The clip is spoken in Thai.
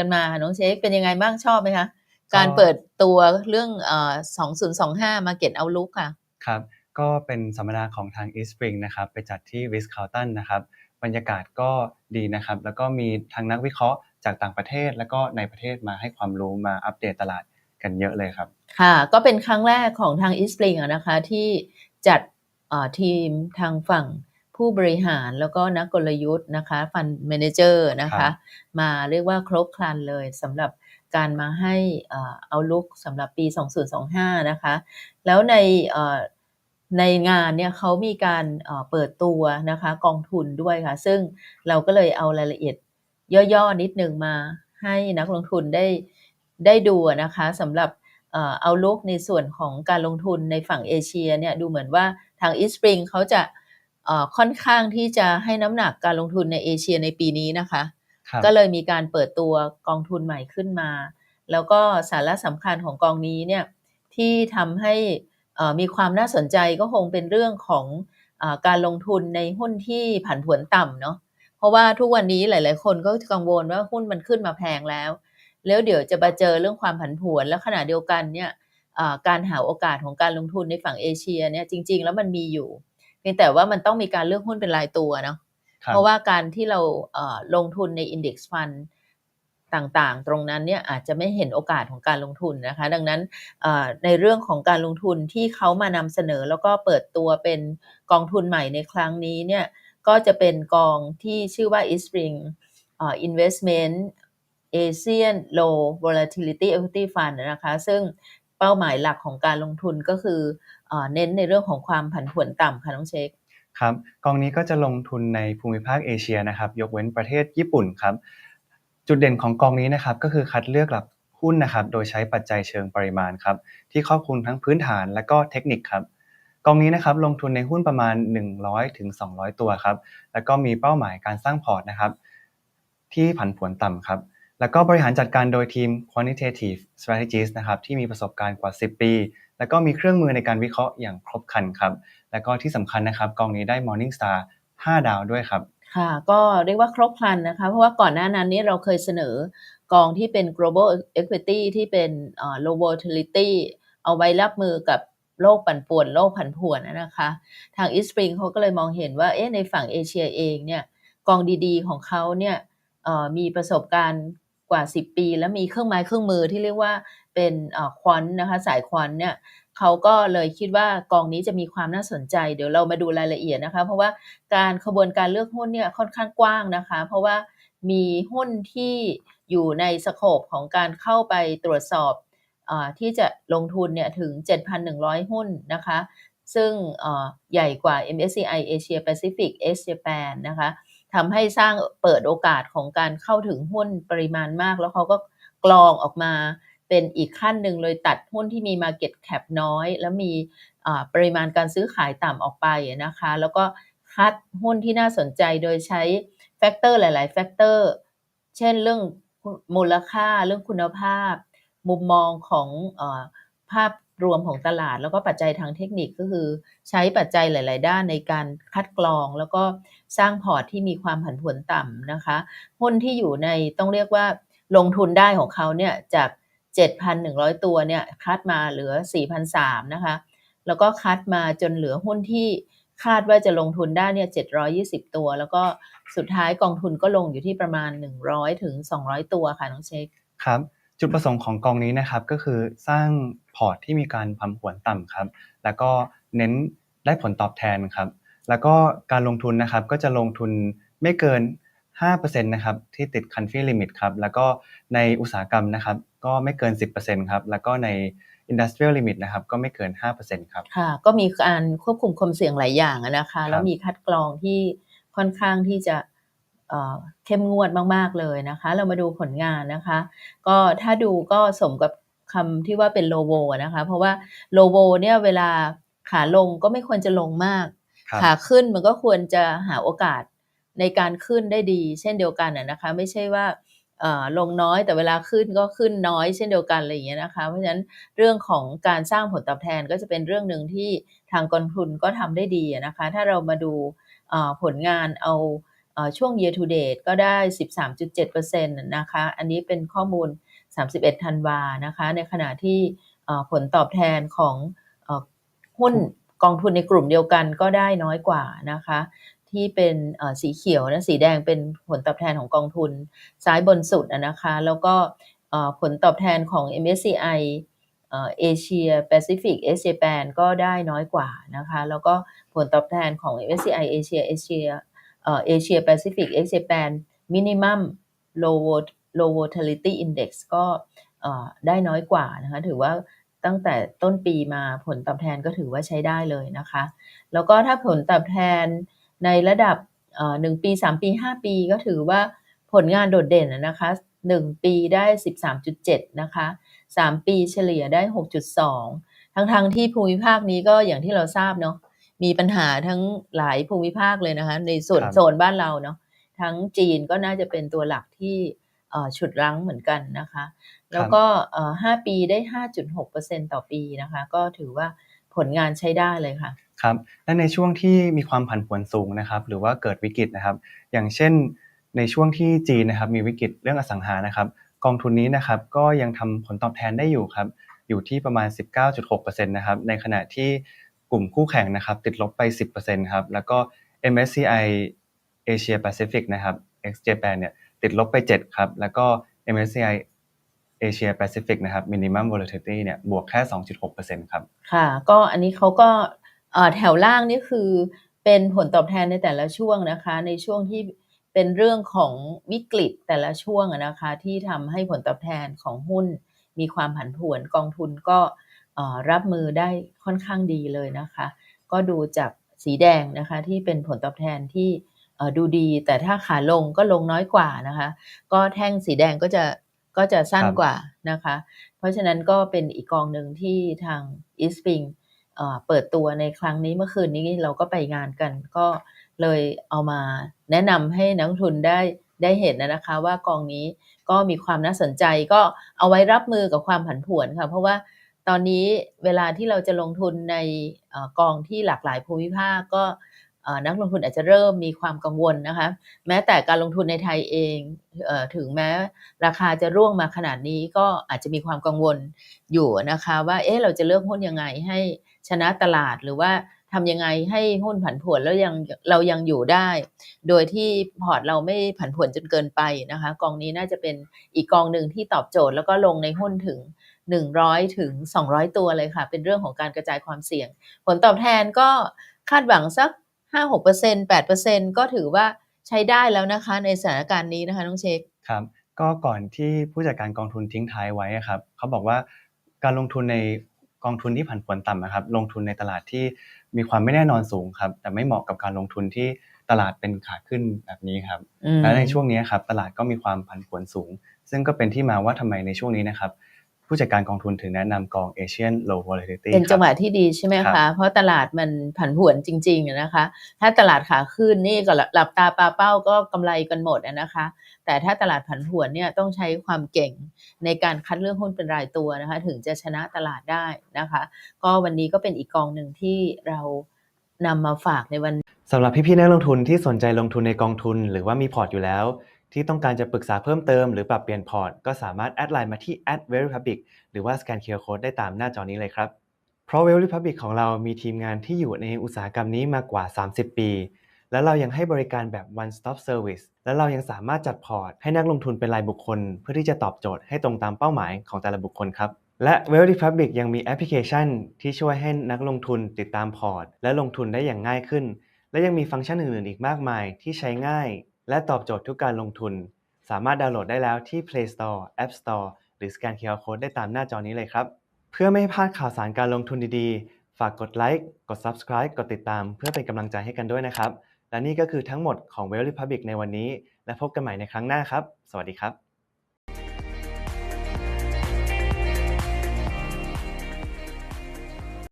กันมาน้องเช็คเป็นยังไงบ้างชอบไหมคะ การเปิดตัวเรื่องเอ่อ2025 Market Outlook ค่ะ ครับ ก็เป็นสัมมนาของทาง East Spring นะครับ ไปจัดที่ Ritz Carlton นะครับ บรรยากาศก็ดีนะครับ แล้วก็มีทางนักวิเคราะห์จากต่างประเทศ แล้วก็ในประเทศมาให้ความรู้มาอัปเดตตลาดกันเยอะเลยครับ ค่ะ ก็เป็นครั้งแรกของทาง East Spring อะนะคะที่จัดเอ่อทีมทางฝั่ง ผู้บริหารแล้วก็นักกลยุทธ์นะคะฟันเมนเจอร์นะครัคะบมาเรียกว่าครบครันเลยสำหรับการมาให้เอาลุกสำหรับปี 2025 นะคะ แล้วในเอ่อในงานเนี่ยเขามีการเอ่อเปิดตัวนะคะกองทุนด้วยค่ะ ซึ่งเราก็เลยเอารายละเอียดย่อๆนิดนึงมาให้นักลงทุนได้ได้ดูอะนะคะสำหรับเอ่อเอาลุกในส่วนของการลงทุนในฝั่งเอเชียเนี่ยดูเหมือนว่าทาง East Spring เขาจะเอ่อ ค่อนข้างที่จะให้น้ำหนักการลงทุนในเอเชียในปีนี้นะคะครับก็เลยมีการเปิดตัวกองทุนใหม่ขึ้นมา แล้วก็สาระสำคัญของกองนี้เนี่ยที่ทำให้เอ่อมีความน่าสนใจก็คงเป็นเรื่องของอาการลงทุนในหุ้นที่ผันผวนต่ำเนาะเพราะว่าทุกวันนี้หลาย ๆ คนก็กังวลว่าหุ้นมันขึ้นมาแพงแล้ว แล้วเดี๋ยวจะมาเจอเรื่องความผันผวนแล้วขณะเดียวกันเนี่ยอ่าการหาโอกาสของการลงทุนในฝั่งเอเชียเนี่ยจริง ๆ แล้วมันมีอยู่ เพียงแต่ว่ามันต้องมีการเลือกหุ้นเป็นรายตัวเนาะครับเพราะว่าการที่เราเอ่อลงทุนใน Index Fund ต่างๆ ตรงนั้นเนี่ยอาจจะไม่เห็นโอกาสของการลงทุนนะคะ ดังนั้นเอ่อในเรื่องของการลงทุนที่เขามานำเสนอแล้วก็เปิดตัวเป็นกองทุนใหม่ในครั้งนี้เนี่ยก็จะเป็นกองที่ชื่อว่า East Spring เอ่อ Investment Asian Low Volatility Equity Fund นะคะ ซึ่งเป้าหมายหลักของการลงทุนก็คือ เน้นในเรื่องของความผันผวนต่ำค่ะน้องเชคครับกองนี้ก็จะลงทุนในภูมิภาคเอเชียนะครับยกเว้นประเทศญี่ปุ่นครับจุดเด่นของกองนี้นะครับก็คือคัดเลือกหลักหุ้นนะครับโดยใช้ปัจจัยเชิงปริมาณครับที่ครอบคลุมทั้งพื้นฐานและก็เทคนิคครับกองนี้นะครับลงทุนในหุ้นประมาณ 100ถึง200 ตัวครับแล้วก็มีเป้าหมายการสร้างพอร์ตนะครับที่ผันผวนต่ำครับ แล้วก็บริหารจัดการโดยทีม quantitative strategist นะครับที่มีประสบการณ์กว่า 10 ปี แล้วก็มีเครื่องมือในการวิเคราะห์อย่างครบครันครับ แล้วก็ที่สำคัญนะครับกองนี้ได้ Morningstar 5 ดาวด้วยครับ ค่ะ ก็เรียกว่าครบครันนะคะ เพราะว่าก่อนหน้านั้นนี้เราเคยเสนอกองที่เป็น global equity ที่เป็น low volatility เอาไว้รับมือกับโลกปั่นป่วนโลกผันผวนนะคะ ทาง East Spring เขาก็เลยมองเห็นว่าเอ๊ะในฝั่งเอเชียเองเนี่ยกองดีๆ ของเขาเนี่ยมีประสบการณ์ กว่า 10 ปี แล้วมีเครื่องไม้เครื่องมือที่เรียกว่าเป็นควอนนะคะสายควอนเนี่ยเขาก็เลยคิดว่ากองนี้จะมีความน่าสนใจ เดี๋ยวเรามาดูรายละเอียดนะคะ เพราะว่าการขบวนการเลือกหุ้นเนี่ยค่อนข้างกว้างนะคะ เพราะว่ามีหุ้นที่อยู่ในสโคปของการเข้าไปตรวจสอบอที่จะลงทุนเนี่ยถึง 7,100 หุ้นนะคะ ซึ่งใหญ่กว่า MSCI Asia Pacific X Japan นะคะ ทำให้สร้างเปิดโอกาสของการเข้าถึงหุ้นปริมาณมาก แล้วเขาก็กรองออกมาเป็นอีกขั้นหนึ่งเลยตัดหุ้นที่มี Market Cap น้อย แล้วมีปริมาณการซื้อขายต่ำออกไปนะคะ แล้วก็คัดหุ้นที่น่าสนใจโดยใช้แฟกเตอร์หลาย ๆ แฟกเตอร์ เช่นเรื่องมูลค่าเรื่องคุณภาพ มุมมองของอภาพ รวมของตลาด แล้วก็ปัจจัยทางเทคนิคก็คือ ใช้ปัจจัยหลาย ๆ ด้านในการคัดกรอง แล้วก็สร้างพอร์ตที่มีความผันผวนต่ำนะคะหุ้นที่อยู่ในต้องเรียกว่าลงทุนได้ของเขาเนี่ยจาก 7,100 ตัวเนี่ยคัดมาเหลือ 4,300นะคะแล้วก็คัดมาจนเหลือหุ้นที่คาดว่าจะลงทุนได้เนี่ย720 ตัว แล้วก็สุดท้ายกองทุนก็ลงอยู่ที่ประมาณ 100ถึง200 ตัวค่ะน้องเชคครับ จุดประสงค์ของกองนี้นะครับก็คือสร้างพอร์ตที่มีการผันผวนต่ำครับ แล้วก็เน้นได้ผลตอบแทนครับ แล้วก็การลงทุนนะครับก็จะลงทุนไม่เกิน 5%นะครับที่ติด country limit ครับ แล้วก็ในอุตสาหกรรมนะครับก็ไม่เกิน 10%ครับ แล้วก็ใน industrial limit นะครับก็ไม่เกิน 5%ครับ ค่ะ ก็มีการควบคุมความเสี่ยงหลายอย่างอะนะคะครับแล้วมีคัดกรองที่ค่อนข้างที่จะ เอ่อเข้มงวดมาก ๆ เลยนะคะ เรามาดูผลงานนะคะ ก็ถ้าดูก็สมกับคำที่ว่าเป็นโลโวนะคะ เพราะว่าโลโวเนี่ยเวลาขาลงก็ไม่ควรจะลงมากครับขาขึ้นมันก็ควรจะหาโอกาสในการขึ้นได้ดี เช่นเดียวกันอะนะคะ ไม่ใช่ว่าเอ่อลงน้อยแต่เวลาขึ้นก็ขึ้นน้อยเช่นเดียวกันอะไรอย่างเงี้ยนะคะ เพราะฉะนั้นเรื่องของการสร้างผลตอบแทนก็จะเป็นเรื่องหนึ่งที่ทางกองทุนก็ทำได้ดีอะนะคะ ถ้าเรามาดูเอ่อผลงานเอาเออ่อ ช่วง year to date ก็ได้ 13.7%นะคะ อันนี้เป็นข้อมูล 31 ธันวานะคะ ในขณะที่ผลตอบแทนของอหุ้นกองทุนในกลุ่มเดียวกันก็ได้น้อยกว่านะคะ ที่เป็นสีเขียวนะสีแดงเป็นผลตอบแทนของกองทุนซ้ายบนสุดนะคะ แล้วก็ผลตอบแทนของ MSCI เอเชียแปซิฟิกเอเชียแปนก็ได้น้อยกว่านะคะ แล้วก็ผลตอบแทนของ MSCI เอเชียเอเชีย เอเชียแปซิฟิกเอเชียแปนมินิมัม low vol- low volatility index ก็ได้น้อยกว่านะคะ ถือว่าตั้งแต่ต้นปีมาผลตอบแทนก็ถือว่าใช้ได้เลยนะคะ แล้วก็ถ้าผลตอบแทนในระดับหนึ่งปีสามปีห้าปีก็ถือว่าผลงานโดดเด่นนะคะหนึ่งปีได้สิบสามจุดเจ็ดนะคะสามปีเฉลี่ยได้หกจุดสองทั้งทางๆที่ภูมิภาคนี้ก็อย่างที่เราทราบเนาะ มีปัญหาทั้งหลายภูมิภาคเลยนะคะ ในส่วนครับโซนบ้านเราเนาะทั้งจีนก็น่าจะเป็นตัวหลักที่เอ่อฉุดรั้งเหมือนกันนะคะ แล้วก็เอ่อห้าปีได้ห้าจุดหกเปอร์เซ็นต่อปีนะคะ ก็ถือว่าผลงานใช้ได้เลยค่ะครับและในช่วงที่มีความผันผวนสูงนะครับ หรือว่าเกิดวิกฤตนะครับ อย่างเช่นในช่วงที่จีนนะครับ มีวิกฤตเรื่องอสังหานะครับ กองทุนนี้นะครับก็ยังทำผลตอบแทนได้อยู่ครับ อยู่ที่ประมาณ 19.6%นะครับในขณะที่ กลุ่มคู่แข่งนะครับติดลบไป 10%ครับแล้วก็ MSCI Asia Pacific นะครับ ex Japan เนี่ยติดลบไป 7 ครับ แล้วก็ MSCI Asia Pacific นะครับ minimum volatility เนี่ยบวกแค่ 2.6%ครับ ค่ะ ก็อันนี้เขาก็แถวล่างนี่คือเป็นผลตอบแทนในแต่ละช่วงนะคะ ในช่วงที่เป็นเรื่องของวิกฤตแต่ละช่วงนะคะ ที่ทำให้ผลตอบแทนของหุ้นมีความผันผวนกองทุนก็ รับมือได้ค่อนข้างดีเลยนะคะ ก็ดูจากสีแดงนะคะที่เป็นผลตอบแทนที่ดูดี แต่ถ้าขาลงก็ลงน้อยกว่านะคะ ก็แท่งสีแดงก็จะก็จะสั้นกว่านะคะ เพราะฉะนั้นก็เป็นอีกกองหนึ่งที่ทาง e a s t p r i n g เปิดตัวในครั้งนี้เมื่อคืนนี้เราก็ไปงานกัน ก็เลยเอามาแนะนำให้นักลงทุนได้ได้เห็นนะคะว่ากองนี้ก็มีความน่าสนใจก็เอาไว้รับมือกับความผันผวนค่ะ เพราะว่า ตอนนี้เวลาที่เราจะลงทุนในอกองที่หลากหลายภูมิภาคก็นักลงทุนอาจจะเริ่มมีความกังวลนะคะ แม้แต่การลงทุนในไทยเองเอถึงแม้ราคาจะร่วงมาขนาดนี้ก็อาจจะมีความกังวลอยู่นะคะ ว่าเอ๊ะเราจะเลือกหุ้นยังไงให้ชนะตลาดหรือว่า ทำยังไงให้หุ้นผันผวนแล้วยังเรายังอยู่ได้ โดยที่พอร์ตเราไม่ผันผวนจนเกินไปนะคะ กองนี้น่าจะเป็นอีกกองหนึ่งที่ตอบโจทย์แล้วก็ลงในหุ้นถึง 100 ถึง 200 ตัวเลยค่ะ เป็นเรื่องของการกระจายความเสี่ยง ผลตอบแทนก็คาดหวังสัก 5-6% 8%ก็ถือว่าใช้ได้แล้วนะคะในสถานการณ์นี้นะคะน้องเชคครับก็ก่อนที่ผู้จัดการกองทุนทิ้งท้ายไว้ครับเขาบอกว่าการลงทุนใน กองทุนที่ผันผวนต่ำนะครับ ลงทุนในตลาดที่มีความไม่แน่นอนสูงครับ แต่ไม่เหมาะกับการลงทุนที่ตลาดเป็นขาขึ้นแบบนี้ครับอืมและในช่วงนี้ครับตลาดก็มีความผันผวนสูง ซึ่งก็เป็นที่มาว่าทำไมในช่วงนี้นะครับ ผู้จัดการกองทุนถึงแนะนำกอง Asian Low Volatility เป็นจังหควะรับที่ดีใช่ไหมครัคะบเพราะตลาดมันผันผวนจริงๆอะนะคะ ถ้าตลาดขาขึ้นนี่ก็หลับตาปลาเป้าก็กำไรกันหมดอะนะคะ แต่ถ้าตลาดผันผวนเนี่ยต้องใช้ความเก่งในการคัดเลือกหุ้นเป็นรายตัวนะคะ ถึงจะชนะตลาดได้นะคะ ก็วันนี้ก็เป็นอีกกองหนึ่งที่เรานำมาฝากในวันสำหรับพี่ๆนักลงทุนที่สนใจลงทุนในกองทุน หรือว่ามีพอร์ตอยู่แล้ว ที่ต้องการจะปรึกษาเพิ่มเติมหรือปรับเปลี่ยนพอร์ต ก็สามารถแอดไลน์มาที่ @verypublic หรือว่าสแกน QR Code ได้ตามหน้าจอนี้เลยครับ เพราะ Well Republic ของเรามีทีมงานที่อยู่ในอุตสาหกรรมนี้มากกว่า 30 ปี และเรายังให้บริการแบบ one stop service และเรายังสามารถจัดพอร์ต ให้นักลงทุนเป็นรายบุคคล เพื่อที่จะตอบโจทย์ให้ตรงตามเป้าหมายของแต่ละบุคคลครับและ Well Republic ยังมีแอปพลิเคชัน ที่ช่วยให้นักลงทุนติดตามพอร์ต และลงทุนได้อย่างง่ายขึ้น และยังมีฟังก์ชันอื่นๆ อีกมากมายที่ใช้ง่าย และตอบโจทย์ทุกการลงทุน สามารถดาวน์โหลดได้แล้วที่ Play Store App Store หรือสแกน QR Code ได้ตามหน้าจอนี้เลยครับ เพื่อไม่ให้พลาดข่าวสารการลงทุนดีๆ ฝากกดไลค์กด Subscribe กดติดตาม เพื่อเป็นกำลังใจให้กันด้วยนะครับ และนี่ก็คือทั้งหมดของ Well Republic ในวันนี้ และพบกันใหม่ในครั้งหน้าครับ สวัสดีครับ